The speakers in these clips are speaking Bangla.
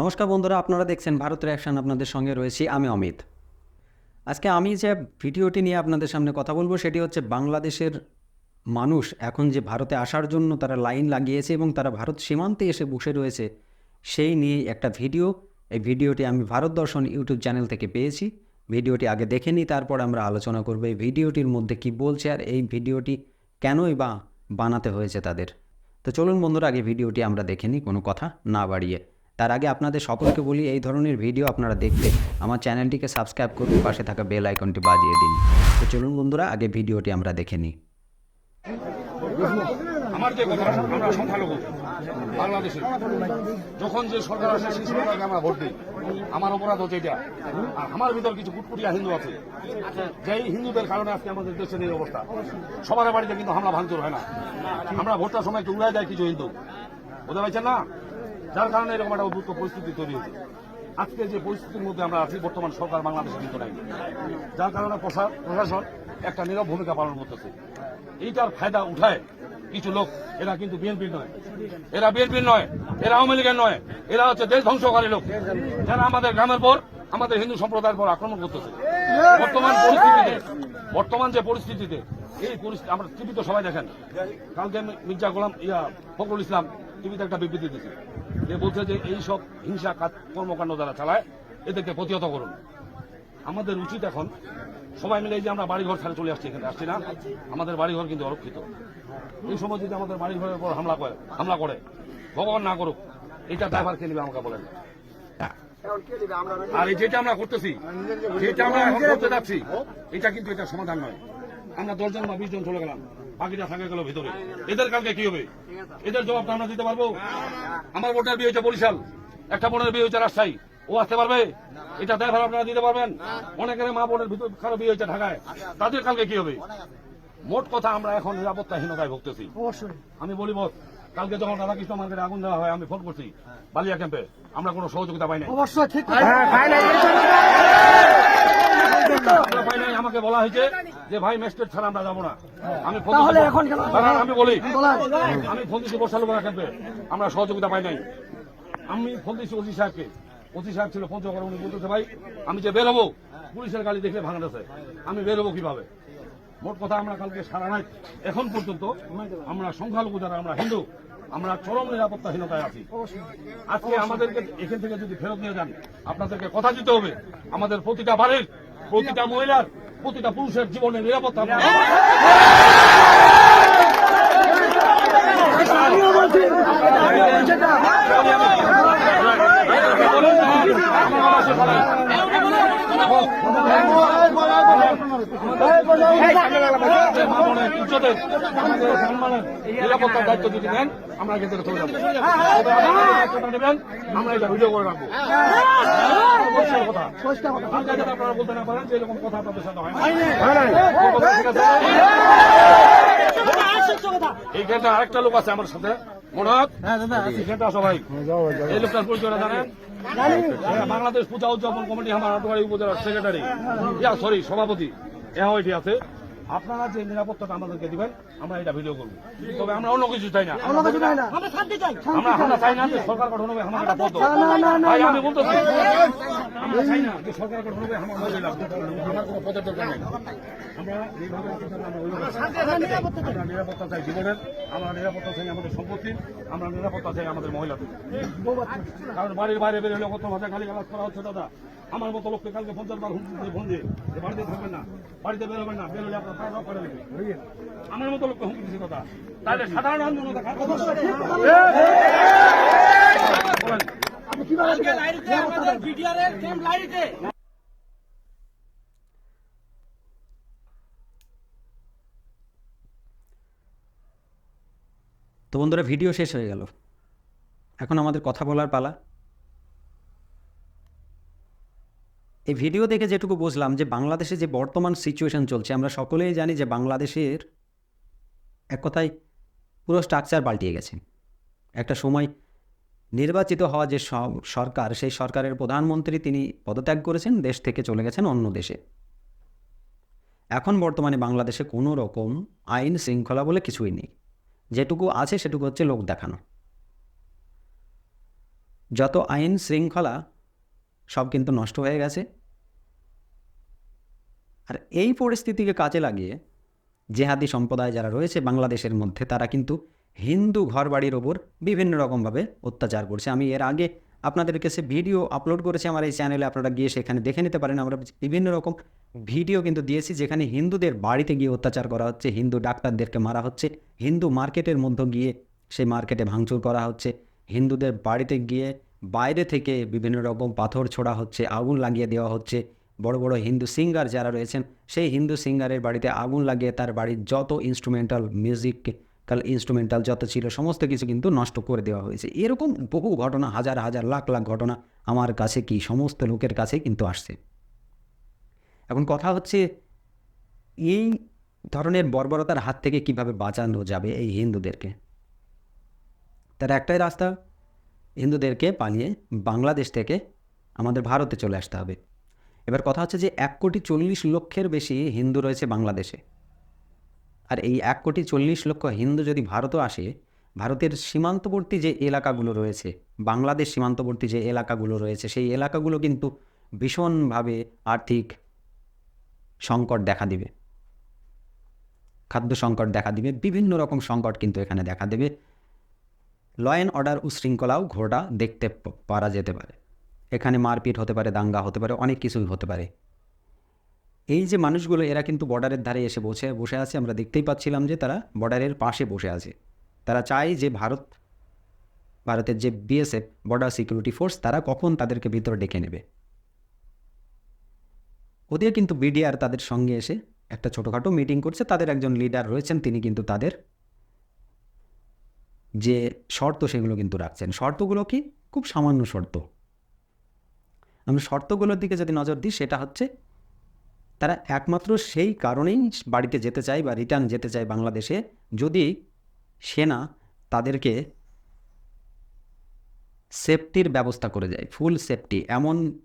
নমস্কার বন্ধুরা, আপনারা দেখছেন ভারতের অ্যাকশন আপনাদের সঙ্গে রয়েছি আমি অমিত। আজকে আমি যে ভিডিওটি নিয়ে আপনাদের সামনে কথা বলব, সেটি হচ্ছে বাংলাদেশের মানুষ এখন যে ভারতে আসার জন্য তারা লাইন লাগিয়েছে এবং তারা ভারত সীমান্তে এসে বসে রয়েছে, সেই নিয়ে একটা ভিডিও। এই ভিডিওটি আমি ভারত দর্শন ইউটিউব চ্যানেল থেকে পেয়েছি। ভিডিওটি আগে দেখে নিই, তারপর আমরা আলোচনা করব এই ভিডিওটির মধ্যে কি বলছে আর এই ভিডিওটি কেনই বা বানাতে হয়েছে তাদের। তো চলুন বন্ধুরা, আগে ভিডিওটি আমরা দেখে নিই, কোনো কথা না বাড়িয়ে। তার আগে আপনাদের সকলকে বলি, এই ধরনের ভিডিও আপনারা দেখতে আমার চ্যানেলটিকে সাবস্ক্রাইব করুন, পাশে থাকা বেল আইকনটি বাজিয়ে দিন। তো চলুন বন্ধুরা, আগে ভিডিওটি আমরা দেখে নিই। আমার যে কথা, আমরা সংখ্যালঘু, বাংলাদেশে। যখন যে সরকার আসে, সেই সরকারকে আমরা ভোট দিই। আমার অপরাধ হচ্ছে এটা। আর আমার ভিতর কিছু কুটকুটিয়া হিন্দু আছে। যেই হিন্দুদের কারণে আজকে আমাদের দেশের এই অবস্থা। সবার বাড়িতে কিন্তু হামলা ভাঙচুর হয় না। আমরা ভোটটার সময় একটু উড়াই যায় কিছু হিন্দু। বুঝতে পারছেন না? যার কারণে এরকম একটা উদ্ভুত পরিস্থিতি তৈরি হয়েছে। আজকে যে পরিস্থিতির মধ্যে আমরা আছি, বর্তমান সরকার বাংলাদেশে কিন্তু নাই যার কারণে প্রশা- প্রশাসন একটা নীরব ভূমিকা পালন করতেছে এইটার ফায়দা উঠায় কিছু লোক, এরা কিন্তু বিএনপির নয়। এরা বিএনপির নয়, এরা আওয়ামী লীগের নয়, এরা হচ্ছে দেশ ধ্বংসকারী লোক। যারা আমাদের গ্রামের পর, আমাদের হিন্দু সম্প্রদায়ের পর আক্রমণ করতেছে। বর্তমান পরিস্থিতিতে, বর্তমান যে পরিস্থিতিতে, এই পরিস্থিতি আমরা টিভিতে সবাই দেখেন। কালকে মির্জা গোলাম, ইয়া, ফখরুল ইসলাম টিভিতে একটা বিবৃতি দিয়েছে। যে বলছে যে এই সব হিংসা কর্মকাণ্ড যারা চালায়, এদেরকে প্রতিহত করুন। আমাদের উচিত এখন সবাই মিলে যে আমরা বাড়িঘর ছেড়ে চলে আসছি এখানে, আসছি না? আমাদের বাড়িঘর কিন্তু অরক্ষিত। এই সময় যদি আমাদের বাড়িঘরের উপর হামলা করে হামলা করে, ভগবান না করুক এটা ড্রাইভার কে নেবে আমাকে বলেন। আর এই যেটা আমরা করতেছি, যেটা আমরা করতে যাচ্ছি, এটা কিন্তু এটা সমাধান নয়। আমরা দশজন বা বিশ জন চলে গেলাম। বাকিটা থাকে গেল ভিতরে। এদের কালকে কি হবে? এদের জবাবটা আমরা দিতে পারব। আমার বোনের বিয়ে হয়েছে বরিশাল। একটা বোনের বিয়ে হয়েছে রাজশাহী। ও আসতে পারবে? এটা ড্রাইভার আপনারা দিতে পারবেন। অনেকের মা বোনের ভিতর কারও বিয়ে হয়েছে ঢাকায়। তাদের কালকে কি হবে? মোট কথা আমরা এখন নিরাপত্তাহীনতায় ভুগতেছি। আমি বলি বস কালকে যখন রাধাকৃষ্ণ মার্কেটে আগুন দেওয়া হয় আমি ফোন করছি বালিয়া ক্যাম্পে। আমরা কোনো সহযোগিতা পাই নাই। অবশ্যই ঠিক আমরা পাই নাই, আমাকে বলা হয়েছে যে ভাই ম্যাজিস্ট্রেট ছাড়া আমরা যাব না। আমি তাহলে এখন? আমি বলি। আমি ফোন দিচ্ছি বর্ষালুপাড়া ক্যাম্পে আমরা সহযোগিতা পাই নাই। আমি ফোন দিচ্ছি ওসি সাহেবকে। ওসি সাহেব ছিল ফোন করে উনি বলতেছে ভাই আমি যে বের হব পুলিশের গাড়ি দেখলে ভাঙতেছে আমি বেরোবো কীভাবে? মোট কথা আমরা কালকে সারা রাত এখন পর্যন্ত আমরা সংখ্যালঘু যারা আমরা হিন্দু আমরা চরম নিরাপত্তাহীনতায় আছি। আজকে আমাদেরকে এখান থেকে যদি ফেরত নিয়ে যান আপনাদেরকে কথা দিতে হবে। আমাদের প্রতিটা বাড়ির প্রতিটা মহিলার প্রতিটা পুরুষের জীবনের নিরাপত্তা নিরাপত্তার দায়িত্ব যদি নেন আমরা চলে যাব এই দায়িত্বটা নেবেন আমরা এটা ভিডিও করে রাখব। পরিষ্কার কথা। পরিষ্কার কথা। আপনারা বলতে না পারেন যে এরকম কথা আপনাদের সাথে হয় না। কথা ঠিক আছে এইখানটা আরেকটা লোক আছে আমার সাথে। হয় এইখানটা সবাই এই লোকটার পরিচয়টা জানেন? হ্যাঁ, বাংলাদেশ পূজা উদযাপন কমিটি আমার আটোয়ারি উপজেলার সেক্রেটারি ইয়া সরি সভাপতি। এ এটি আছে। আপনারা যে নিরাপত্তাটা আমাদেরকে দিবেন আমরা এটা ভিডিও করব। তবে আমরা অন্য কিছু চাই না। অন্য কিছু নাই না। আমরা আমরা চাই। না যে সরকার গঠন হবে একটা পদ ভাই আমি বলতেছি। আমরা চাই না যে সরকার গঠন হবে আমার আমার কোনো পদের দরকার নেই। আমরা যেভাবে আছি তাহলে আমরা ওইভাবে আছি। আমরা নিরাপত্তা চাই জীবনের আমরা নিরাপত্তা চাই আমাদের সম্পত্তির আমরা নিরাপত্তা চাই আমাদের মহিলাদের। কারণ বাড়ির বাইরে বেরোলে কত ভাষা গালি গালাজ করা হচ্ছে দাদা? আমার মতো লোককে কালকে পঞ্চাশ বার হুমকি দিয়ে ফোন দিয়ে যে বাড়িতে থাকবেন না বাড়িতে বেরোবেন না বেরোলে আপনার দাওয়া করে দেবে আমার মতো লোককে হুমকি দিচ্ছে কথা তাহলে সাধারণ আন্দোলন কথা তো বন্ধুরা ভিডিও শেষ হয়ে গেল এখন আমাদের কথা বলার পালা এই ভিডিও দেখে যেটুকু বুঝলাম যে বাংলাদেশে যে বর্তমান সিচুয়েশন চলছে, আমরা সকলেই জানি যে বাংলাদেশের এক কথায় পুরো স্ট্রাকচার পাল্টিয়ে গেছে। একটা সময় নির্বাচিত হওয়া যে সরকার, সেই সরকারের প্রধানমন্ত্রী তিনি পদত্যাগ করেছেন, দেশ থেকে চলে গেছেন অন্য দেশে। এখন বর্তমানে বাংলাদেশে কোনো রকম আইন শৃঙ্খলা বলে কিছুই নেই। যেটুকু আছে সেটুকু হচ্ছে লোক দেখানো। যত আইন শৃঙ্খলা সব কিন্তু নষ্ট হয়ে গেছে। আর এই পরিস্থিতিকে কাজে লাগিয়ে জেহাদি সম্প্রদায় যারা রয়েছে বাংলাদেশের মধ্যে, তারা কিন্তু হিন্দু ঘরবাড়ির ওপর বিভিন্ন রকমভাবে অত্যাচার করছে। আমি এর আগে আপনাদের কাছে ভিডিও আপলোড করেছি আমার এই চ্যানেলে, আপনারা গিয়ে সেখানে দেখে নিতে পারেন। আমরা বিভিন্ন রকম ভিডিও কিন্তু দিয়েছি যেখানে হিন্দুদের বাড়িতে গিয়ে অত্যাচার করা হচ্ছে, হিন্দু ডাক্তারদেরকে মারা হচ্ছে, হিন্দু মার্কেটের মধ্যে গিয়ে সেই মার্কেটে ভাঙচুর করা হচ্ছে, হিন্দুদের বাড়িতে গিয়ে বাইরে থেকে বিভিন্ন রকম পাথর ছোড়া হচ্ছে, আগুন লাগিয়ে দেওয়া হচ্ছে। বড় বড় হিন্দু সিঙ্গার যারা রয়েছেন, সেই হিন্দু সিঙ্গারের বাড়িতে আগুন লাগিয়ে তার বাড়ির যত ইনস্ট্রুমেন্টাল মিউজিক্যাল ইনস্ট্রুমেন্টাল যত ছিল, সমস্ত কিছু কিন্তু নষ্ট করে দেওয়া হয়েছে। এরকম বহু ঘটনা, হাজার হাজার লাখ লাখ ঘটনা আমার কাছে কি সমস্ত লোকের কাছে কিন্তু আসছে। এখন কথা হচ্ছে, এই ধরনের বর্বরতার হাত থেকে কীভাবে বাঁচানো যাবে এই হিন্দুদেরকে? তার একটাই রাস্তা হিন্দুদেরকে পালিয়ে বাংলাদেশ থেকে আমাদের ভারতে চলে আসতে হবে। এবার কথা হচ্ছে যে এক কোটি চল্লিশ লক্ষের বেশি হিন্দু রয়েছে বাংলাদেশে। আর এই এক কোটি চল্লিশ লক্ষ হিন্দু যদি ভারতও আসে, ভারতের সীমান্তবর্তী যে এলাকাগুলো রয়েছে, বাংলাদেশ সীমান্তবর্তী যে এলাকাগুলো রয়েছে, সেই এলাকাগুলো কিন্তু ভীষণভাবে আর্থিক সংকট দেখা দিবে। খাদ্য সংকট দেখা দিবে, বিভিন্ন রকম সংকট কিন্তু এখানে দেখা দেবে। ল অ্যান্ড অর্ডার উশৃঙ্খলাও ঘোড়া দেখতে পারা যেতে পারে। এখানে মারপিট হতে পারে, দাঙ্গা হতে পারে, অনেক কিছুই হতে পারে। এই যে মানুষগুলো, এরা কিন্তু বর্ডারের ধারে এসে বসে বসে আছে, আমরা দেখতেই পাচ্ছিলাম যে তারা বর্ডারের পাশে বসে আছে। তারা চায় যে ভারত, ভারতের যে বিএসএফ বর্ডার সিকিউরিটি ফোর্স তারা কখন তাদেরকে ভিতরে ডেকে নেবে। ওদের কিন্তু বিডিআর তাদের সঙ্গে এসে একটা ছোটোখাটো মিটিং করছে, তাদের একজন লিডার রয়েছেন, তিনি কিন্তু তাদের যে শর্ত সেগুলো কিন্তু রাখছেন। শর্তগুলো কি? খুব সামান্য শর্ত। আমরা শর্তগুলোর দিকে যদি নজর দিই, সেটা হচ্ছে তারা একমাত্র সেই কারণেই বাড়িতে যেতে চায় বা রিটার্ন যেতে চায় বাংলাদেশে যদি সেনা তাদেরকে সেফটির ব্যবস্থা করে যায় ফুল সেফটি। এমন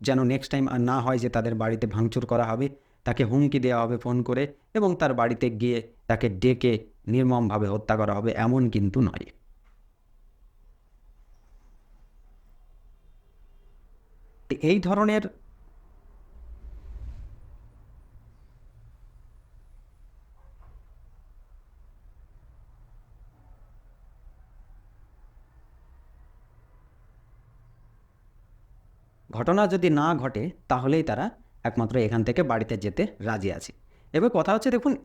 যেন নেক্সট টাইম আর না হয় যে তাদের বাড়িতে ভাঙচুর করা হবে, তাকে হুমকি দেওয়া হবে ফোন করে এবং তার বাড়িতে গিয়ে তাকে ডেকে নির্মমভাবে হত্যা করা হবে এমন কিন্তু নয়। এই ধরনের ঘটনা যদি না ঘটে, তাহলেই তারা একমাত্র এখান থেকে বাড়িতে যেতে রাজি আছে। এবার কথা হচ্ছে, দেখুন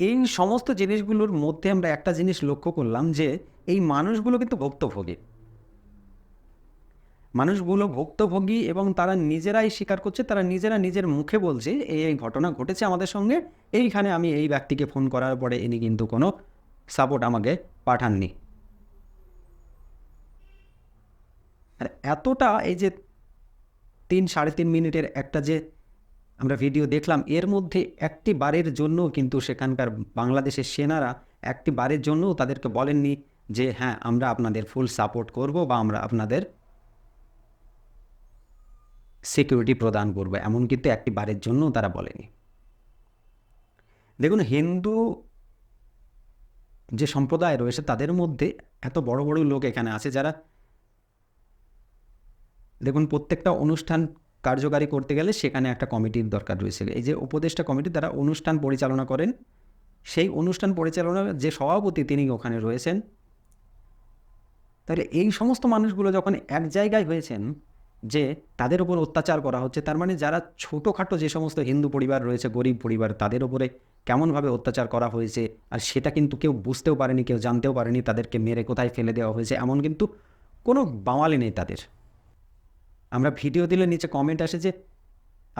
এই সমস্ত জিনিসগুলোর মধ্যে আমরা একটা জিনিস লক্ষ্য করলাম যে এই মানুষগুলো কিন্তু ভুক্তভোগী। মানুষগুলো ভুক্তভোগী এবং তারা নিজেরাই স্বীকার করছে, তারা নিজেরা নিজের মুখে বলছে, এই এই ঘটনা ঘটেছে আমাদের সঙ্গে, এইখানে আমি এই ব্যক্তিকে ফোন করার পরে ইনি কিন্তু কোনো সাপোর্ট আমাকে পাঠাননি। আর এতটা এই যে তিন, সাড়ে তিন মিনিটের একটা যে আমরা ভিডিও দেখলাম, এর মধ্যে একটি বারের জন্য কিন্তু সেখানকার বাংলাদেশের সেনারা একটি বারের জন্যও তাদেরকে বলেননি যে হ্যাঁ আমরা আপনাদের ফুল সাপোর্ট করব বা আমরা আপনাদের সিকিউরিটি প্রদান করব। এমন কিন্তু একটি বারের জন্যও তারা বলেনি। দেখুন, হিন্দু যে সম্প্রদায় রয়েছে, তাদের মধ্যে এত বড় বড় লোক এখানে আছে যারা, দেখুন, প্রত্যেকটা অনুষ্ঠান কার্যকারী করতে গেলে সেখানে একটা কমিটির দরকার রয়েছে। এই যে উপদেষ্টা কমিটি তারা অনুষ্ঠান পরিচালনা করেন, সেই অনুষ্ঠান পরিচালনার যে সভাপতি তিনি ওখানে রয়েছেন, তাহলে এই সমস্ত মানুষগুলো যখন এক জায়গায় হয়েছেন যে তাদের উপর অত্যাচার করা হচ্ছে, তার মানে যারা ছোটোখাটো যে সমস্ত হিন্দু পরিবার রয়েছে, গরিব পরিবার, তাদের উপরে কেমনভাবে অত্যাচার করা হয়েছে আর সেটা কিন্তু কেউ বুঝতেও পারেনি, কেউ জানতেও পারেনি তাদেরকে মেরে কোথায় ফেলে দেওয়া হয়েছে, এমন কিন্তু কোনো বাঙালি নেই তাদের। আমরা ভিডিও দিলে নিচে কমেন্ট আসে যে,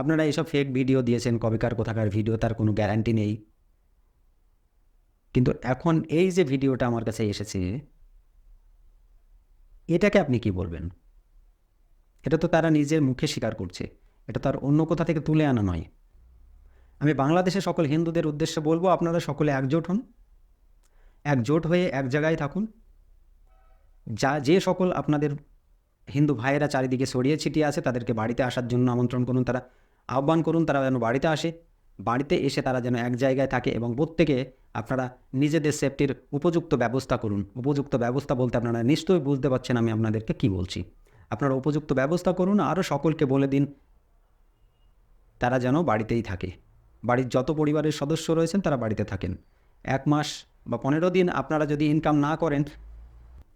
আপনারা এইসব ফেক ভিডিও দিয়েছেন, কবেকার কোথাকার ভিডিও তার কোনো গ্যারান্টি নেই। কিন্তু এখন এই যে ভিডিওটা আমার কাছে এসেছে, এটাকে আপনি কি বলবেন? এটা তো তারা নিজের মুখে স্বীকার করছে, এটা তার অন্য কোথা থেকে তুলে আনা নয়। আমি বাংলাদেশের সকল হিন্দুদের উদ্দেশ্যে বলব, আপনারা সকলে একজোট হন। একজোট হয়ে এক জায়গায় থাকুন। যা, যে সকল আপনাদের হিন্দু ভাইয়েরা চারিদিকে ছড়িয়ে ছিটিয়ে আছে তাদেরকে বাড়িতে আসার জন্য আমন্ত্রণ করুন তারা, আহ্বান করুন তারা যেন বাড়িতে আসে। বাড়িতে এসে তারা যেন এক জায়গায় থাকে এবং প্রত্যেকে আপনারা নিজেদের সেফটির উপযুক্ত ব্যবস্থা করুন। উপযুক্ত ব্যবস্থা বলতে আপনারা নিশ্চয়ই বুঝতে পারছেন আমি আপনাদেরকে কি বলছি। আপনারা উপযুক্ত ব্যবস্থা করুন আরও সকলকে বলে দিন তারা যেন বাড়িতেই থাকে। বাড়ির যত পরিবারের সদস্য রয়েছেন তারা বাড়িতে থাকেন। এক মাস বা পনেরো দিন আপনারা যদি ইনকাম না করেন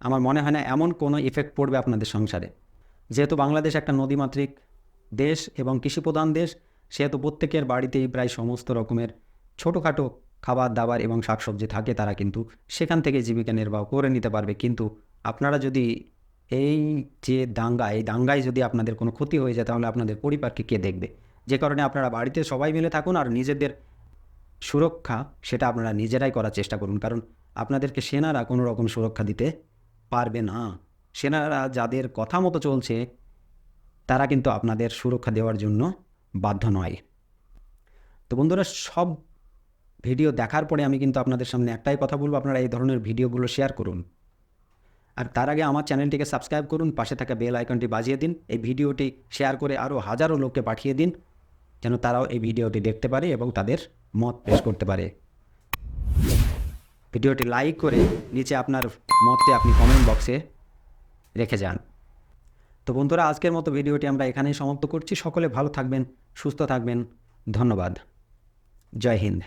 আমার মনে হয় না এমন কোনো ইফেক্ট পড়বে আপনাদের সংসারে। যেহেতু বাংলাদেশ একটা নদীমাতৃক দেশ এবং কৃষিপ্রধান দেশ, সেহেতু প্রত্যেকের বাড়িতেই প্রায় সমস্ত রকমের ছোটোখাটো খাবার দাবার এবং শাকসবজি থাকে, তারা কিন্তু সেখান থেকে জীবিকা নির্বাহ করে নিতে পারবে। কিন্তু আপনারা যদি এই যে দাঙ্গা, এই দাঙ্গায় যদি আপনাদের কোনো ক্ষতি হয়ে যায়, তাহলে আপনাদের পরিবারকে কে দেখবে? যে কারণে আপনারা বাড়িতে সবাই মিলে থাকুন আর নিজেদের সুরক্ষা সেটা আপনারা নিজেরাই করার চেষ্টা করুন। কারণ আপনাদেরকে সেনারা কোনো রকম সুরক্ষা দিতে পারবে না। সেনারা যাদের কথা মতো চলছে, তারা কিন্তু আপনাদের সুরক্ষা দেওয়ার জন্য বাধ্য নয়। তো বন্ধুরা, সব ভিডিও দেখার পরে আমি কিন্তু আপনাদের সামনে একটাই কথা বলব, আপনারা এই ধরনের ভিডিওগুলো শেয়ার করুন। আর তার আগে আমার চ্যানেলটিকে সাবস্ক্রাইব করুন, পাশে থাকা বেল আইকনটি বাজিয়ে দিন, এই ভিডিওটি শেয়ার করে আরও হাজারো লোককে পাঠিয়ে দিন, যেন তারাও এই ভিডিওটি দেখতে পারে এবং তাদের মত পেশ করতে পারে। ভিডিওটি লাইক করে নিচে আপনার মতটি আপনি কমেন্ট বক্সে রেখে যান। তো বন্ধুরা, আজকের মতো ভিডিওটি আমরা এখানেই সমাপ্ত করছি। সকলে ভালো থাকবেন, সুস্থ থাকবেন। ধন্যবাদ। জয় হিন্দ।